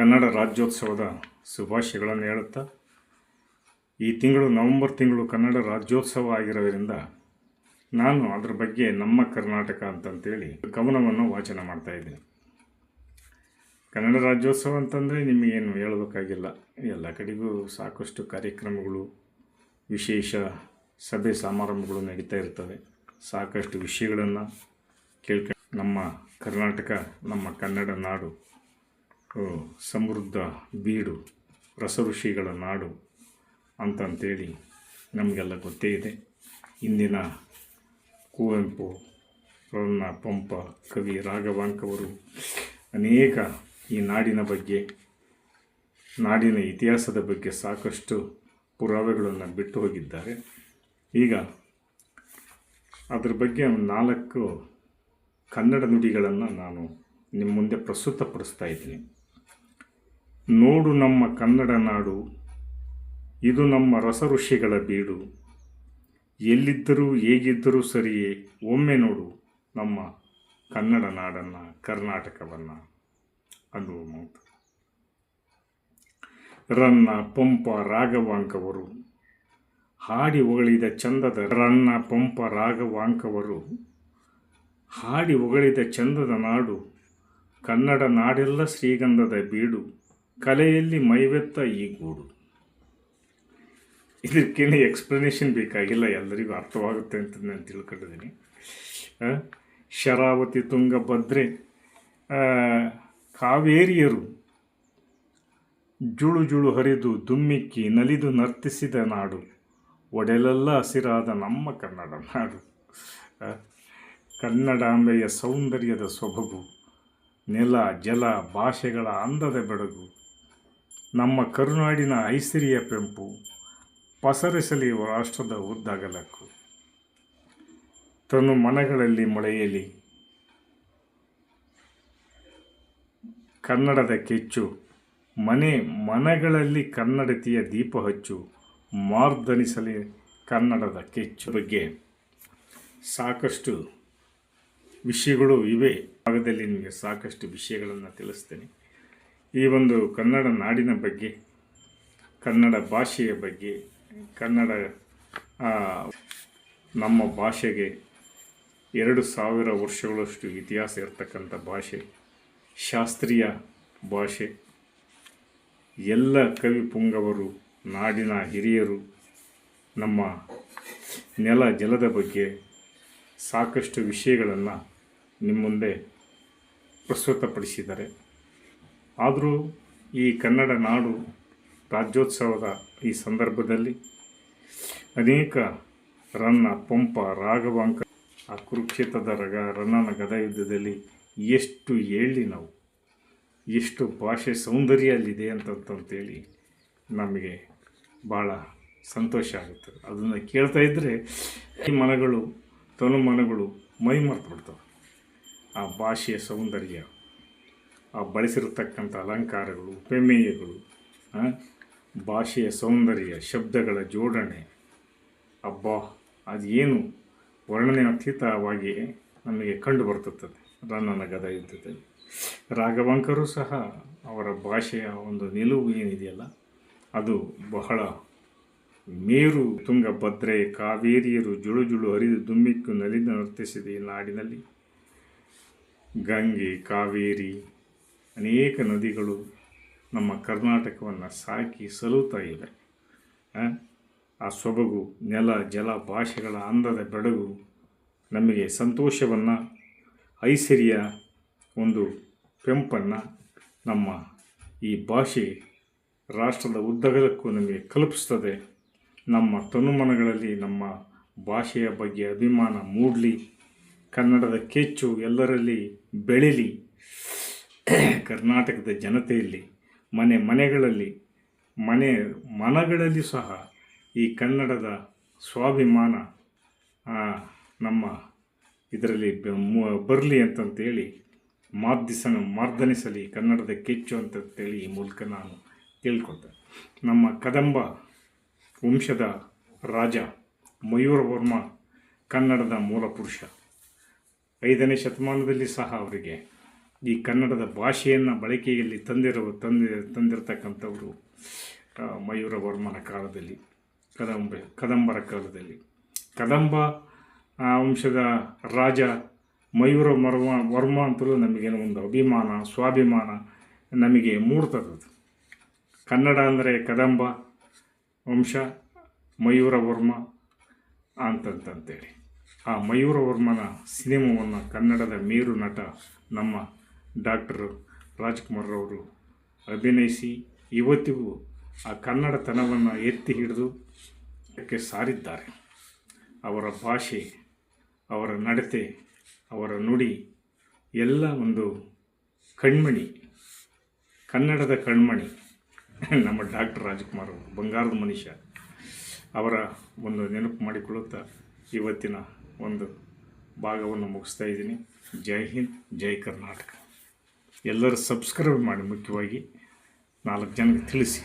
ಕನ್ನಡ ರಾಜ್ಯೋತ್ಸವದ ಶುಭಾಶಯಗಳನ್ನು ಹೇಳುತ್ತಾ, ಈ ತಿಂಗಳು ನವೆಂಬರ್ ತಿಂಗಳು ಕನ್ನಡ ರಾಜ್ಯೋತ್ಸವ ಆಗಿರೋದರಿಂದ ನಾನು ಅದರ ಬಗ್ಗೆ ನಮ್ಮ ಕರ್ನಾಟಕ ಅಂತಂತೇಳಿ ಕವನವನ್ನು ವಾಚನ ಮಾಡ್ತಾ ಇದ್ದೀನಿ. ಕನ್ನಡ ರಾಜ್ಯೋತ್ಸವ ಅಂತಂದರೆ ನಿಮಗೇನು ಹೇಳಬೇಕಾಗಿಲ್ಲ. ಎಲ್ಲ ಕಡೆಗೂ ಸಾಕಷ್ಟು ಕಾರ್ಯಕ್ರಮಗಳು, ವಿಶೇಷ ಸಭೆ ಸಮಾರಂಭಗಳು ನಡೀತಾ ಇರ್ತವೆ. ಸಾಕಷ್ಟು ವಿಷಯಗಳನ್ನು ಕೇಳ್ಕೊಂಡು ನಮ್ಮ ಕರ್ನಾಟಕ, ನಮ್ಮ ಕನ್ನಡ ನಾಡು ಸಮೃದ್ಧ ಬೀಡು, ರಸಋಷಿಗಳ ನಾಡು ಅಂತಂತೇಳಿ ನಮಗೆಲ್ಲ ಗೊತ್ತೇ ಇದೆ. ಇಂದಿನ ಕುವೆಂಪು, ರನ್ನ ಪಂಪ, ಕವಿ ರಾಘವಾಂಕವರು ಅನೇಕ ಈ ನಾಡಿನ ಬಗ್ಗೆ, ನಾಡಿನ ಇತಿಹಾಸದ ಬಗ್ಗೆ ಸಾಕಷ್ಟು ಪುರಾವೆಗಳನ್ನು ಬಿಟ್ಟು ಹೋಗಿದ್ದಾರೆ. ಈಗ ಅದರ ಬಗ್ಗೆ ನಾಲ್ಕು ಕನ್ನಡ ನುಡಿಗಳನ್ನು ನಾನು ನಿಮ್ಮ ಮುಂದೆ ಪ್ರಸ್ತುತಪಡಿಸ್ತಾ ಇದ್ದೀನಿ. ನೋಡು ನಮ್ಮ ಕನ್ನಡ ನಾಡು. ಇದು ನಮ್ಮ ರಸ ಋಷಿಗಳ ಬೀಡು. ಎಲ್ಲಿದ್ದರೂ ಹೇಗಿದ್ದರೂ ಸರಿಯೇ, ಒಮ್ಮೆ ನೋಡು ನಮ್ಮ ಕನ್ನಡ ನಾಡನ್ನು, ಕರ್ನಾಟಕವನ್ನು. ಅನ್ನುವ ಮಾತು ರನ್ನ ಪಂಪ ರಾಘವಾಂಕವರು. ಹಾಡಿ ಹೊಗಳಿದ ಚಂದದ ರನ್ನ ಪಂಪ ರಾಘವಾಂಕವರು. ಹಾಡಿ ಹೊಗಳಿದ ಚಂದದ ನಾಡು, ಕನ್ನಡ ನಾಡೆಲ್ಲ ಶ್ರೀಗಂಧದ ಬೀಡು. ಕಲೆಯಲ್ಲಿ ಮೈವೆತ್ತ ಈ ಗೂಡು. ಇದಕ್ಕೇನು ಎಕ್ಸ್ಪ್ಲನೇಷನ್ ಬೇಕಾಗಿಲ್ಲ ಎಲ್ಲರಿಗೂ ಅರ್ಥವಾಗುತ್ತೆ ಅಂತ ನಾನು ತಿಳ್ಕೊಂಡಿದ್ದೀನಿ. ಶರಾವತಿ ತುಂಗಭದ್ರೆ ಆ, ಕಾವೇರಿಯರು ಜುಳು ಜುಳು ಹರಿದು ದುಮ್ಮಿಕ್ಕಿ ನಲಿದು ನರ್ತಿಸಿದ ನಾಡು ಒಡೆಲೆಲ್ಲ ಹಸಿರಾದ ನಮ್ಮ ಕನ್ನಡ ನಾಡು. ಕನ್ನಡಾಂಬೆಯ ಸೌಂದರ್ಯದ ಸೊಬಗು ನೆಲ ಜಲ ಭಾಷೆಗಳ ಅಂದದ ಬೆಳಗು ನಮ್ಮ ಕರುನಾಡಿನ ಐಸಿರಿಯ ಪೆಂಪು ಪಸರಿಸಲಿ ರಾಷ್ಟ್ರದ ಉದ್ದಗಲಕ್ಕೂ. ತನು ಮನಗಳಲ್ಲಿ ಮೊಳೆಯಲಿ. ಕನ್ನಡದ ಕೆಚ್ಚು. ಮನೆ ಮನಗಳಲ್ಲಿ ಕನ್ನಡತಿಯ ದೀಪ ಹಚ್ಚು. ಮಾರ್ದನಿಸಲಿ ಕನ್ನಡದ ಕೆಚ್ಚು ಬಗ್ಗೆ. ಸಾಕಷ್ಟು ವಿಷಯಗಳು ಇವೆ. ಭಾಗದಲ್ಲಿ ನಿಮಗೆ ಸಾಕಷ್ಟು ವಿಷಯಗಳನ್ನು ತಿಳಿಸ್ತೇನೆ. ಈ ಒಂದು ಕನ್ನಡ ನಾಡಿನ ಬಗ್ಗೆ, ಕನ್ನಡ ಭಾಷೆಯ ಬಗ್ಗೆ, ಕನ್ನಡ ನಮ್ಮ ಭಾಷೆಗೆ ಎರಡು ಸಾವಿರ ವರ್ಷಗಳಷ್ಟು ಇತಿಹಾಸ ಇರತಕ್ಕಂಥ ಭಾಷೆ, ಶಾಸ್ತ್ರೀಯ ಭಾಷೆ. ಎಲ್ಲ ಕವಿ ಪುಂಗವರು, ನಾಡಿನ ಹಿರಿಯರು ನಮ್ಮ ನೆಲ ಜಲದ ಬಗ್ಗೆ ಸಾಕಷ್ಟು ವಿಷಯಗಳನ್ನು ನಿಮ್ಮ ಮುಂದೆ ಪ್ರಸ್ತುತಪಡಿಸಿದ್ದಾರೆ. ಆದರೂ ಈ ಕನ್ನಡ ನಾಡು ರಾಜ್ಯೋತ್ಸವದ ಈ ಸಂದರ್ಭದಲ್ಲಿ ಅನೇಕ ರನ್ನ, ಪಂಪ, ರಾಘವಾಂಕ, ಆ ಕುರುಕ್ಷೇತ್ರದ ರಗ, ರನ್ನನ ಗದ ಯುದ್ಧದಲ್ಲಿ ಎಷ್ಟು ಹೇಳಿ ನಾವು, ಎಷ್ಟು ಭಾಷೆ ಸೌಂದರ್ಯ ಅಲ್ಲಿದೆ ಅಂತಂತಂತೇಳಿ ನಮಗೆ ಭಾಳ ಸಂತೋಷ ಆಗುತ್ತೆ. ಅದನ್ನು ಕೇಳ್ತಾ ಇದ್ದರೆ ಈ ಮನಗಳು, ತನು ಮನಗಳು ಮೈ ಮರೆತು ಬಿಡ್ತವೆ. ಆ ಭಾಷೆಯ ಸೌಂದರ್ಯ. ಬಳಸಿರತಕ್ಕಂಥ ಅಲಂಕಾರಗಳು ಉಪಮೇಯಗಳು ಆ, ಭಾಷೆಯ ಸೌಂದರ್ಯ ಶಬ್ದಗಳ ಜೋಡಣೆ. ಅಬ್ಬಾ ಅದು ಏನು ವರ್ಣನೆ ಅತೀತವಾಗಿ ನಮಗೆ ಕಂಡು ಬರ್ತದೆ ರನ್ನನ ಗದ ಯುದ್ಧದಲ್ಲಿ ರಾಘವಂಕರು ಸಹ ಅವರ ಭಾಷೆಯ ಒಂದು ನಿಲುವು ಏನಿದೆಯಲ್ಲ ಅದು ಬಹಳ ಮೇರು ತುಂಗಭದ್ರೆ ಕಾವೇರಿಯರು ಜುಳು ಜುಳು ಹರಿದು ದುಮ್ಮಿಕ್ಕು ನಲಿದು ನರ್ತಿಸಿದೆ ಈ ನಾಡಿನಲ್ಲಿ. ಗಂಗೆ ಕಾವೇರಿ ಅನೇಕ ನದಿಗಳು ನಮ್ಮ ಕರ್ನಾಟಕವನ್ನು ಸಾಕಿ ಸಲುತ್ತಾ ಇವೆ ಆ? ಸೊಬಗು, ನೆಲ, ಜಲ, ಭಾಷೆಗಳ ಅಂದದ ಬೆಡಗು ನಮಗೆ ಸಂತೋಷವನ್ನು, ಐಶ್ವರ್ಯ ಒಂದು ಕೆಂಪನ್ನು ನಮ್ಮ ಈ ಭಾಷೆ ರಾಷ್ಟ್ರದ ಉದ್ದಗಲಕ್ಕೂ ನಮಗೆ ಕಲ್ಪಿಸ್ತದೆ ನಮ್ಮ ತನುಮನಗಳಲ್ಲಿ ನಮ್ಮ ಭಾಷೆಯ ಬಗ್ಗೆ ಅಭಿಮಾನ ಮೂಡಲಿ, ಕನ್ನಡದ ಕೆಚ್ಚು ಎಲ್ಲರಲ್ಲಿ ಬೆಳೀಲಿ ಕರ್ನಾಟಕದ ಜನತೆಯಲ್ಲಿ, ಮನೆ ಮನೆಗಳಲ್ಲಿ, ಮನೆ ಮನಗಳಲ್ಲಿ ಸಹ ಈ ಕನ್ನಡದ ಸ್ವಾಭಿಮಾನ ನಮ್ಮ ಇದರಲ್ಲಿ ಬರಲಿ ಅಂತಂತೇಳಿ ಮಾರ್ದಿಸ ಮಾರ್ದನಿಸಲಿ ಕನ್ನಡದ ಕೆಚ್ಚು ಅಂತಂತೇಳಿ ಈ ಮೂಲಕ ನಾನು ತಿಳ್ಕೊತೆ ನಮ್ಮ ಕದಂಬ ವಂಶದ ರಾಜ ಮಯೂರವರ್ಮ ಕನ್ನಡದ ಮೂಲ ಪುರುಷ. ಐದನೇ ಶತಮಾನದಲ್ಲಿ ಸಹ ಅವರಿಗೆ ಈ ಕನ್ನಡದ ಭಾಷೆಯನ್ನು ಬಳಕೆಯಲ್ಲಿ ತಂದಿರುವ ತಂದಿ ತಂದಿರತಕ್ಕಂಥವರು ಆ, ಮಯೂರ ವರ್ಮನ ಕಾಲದಲ್ಲಿ ಕದಂಬ ಕದಂಬರ ಕಾಲದಲ್ಲಿ. ಕದಂಬ ವಂಶದ ರಾಜ ಮಯೂರ ವರ್ಮ ವರ್ಮ ಅಂತಲೂ ನಮಗೇನು ಒಂದು ಅಭಿಮಾನ ಸ್ವಾಭಿಮಾನ ನಮಗೆ ಮೂಡ್ತದದು ಕನ್ನಡ ಅಂದರೆ ಕದಂಬ ವಂಶ ಮಯೂರ ವರ್ಮ ಅಂತಂತಂತೇಳಿ. ಆ ಮಯೂರ ವರ್ಮನ ಸಿನಿಮಾವನ್ನು ಕನ್ನಡದ ಮೇರು ನಟ ನಮ್ಮ ಡಾಕ್ಟರ್ ರಾಜ್ಕುಮಾರ್ ಅವರು ಅಭಿನಯಿಸಿ ಇವತ್ತಿಗೂ ಆ ಕನ್ನಡತನವನ್ನು ಎತ್ತಿ ಹಿಡಿದು ಅದಕ್ಕೆ ಸಾರಿದ್ದಾರೆ. ಅವರ ಭಾಷೆ, ಅವರ ನಡತೆ, ಅವರ ನುಡಿ, ಎಲ್ಲ ಒಂದು ಕಣ್ಮಣಿ, ಕನ್ನಡದ ಕಣ್ಮಣಿ ನಮ್ಮ ಡಾಕ್ಟರ್ ರಾಜ್ಕುಮಾರ್ ಅವರು, ಬಂಗಾರದ ಮನುಷ್ಯ. ಅವರ ಒಂದು ನೆನಪು ಮಾಡಿಕೊಳ್ಳುತ್ತಾ ಇವತ್ತಿನ ಒಂದು ಭಾಗವನ್ನು ಮುಗಿಸ್ತಾ ಇದ್ದೀನಿ. ಜೈ ಹಿಂದ್, ಜೈ ಕರ್ನಾಟಕ. ಎಲ್ಲರೂ ಸಬ್ಸ್ಕ್ರೈಬ್ ಮಾಡಿ ಮುಖ್ಯವಾಗಿ ನಾಲ್ಕು ಜನಕ್ಕೆ ತಿಳಿಸಿ.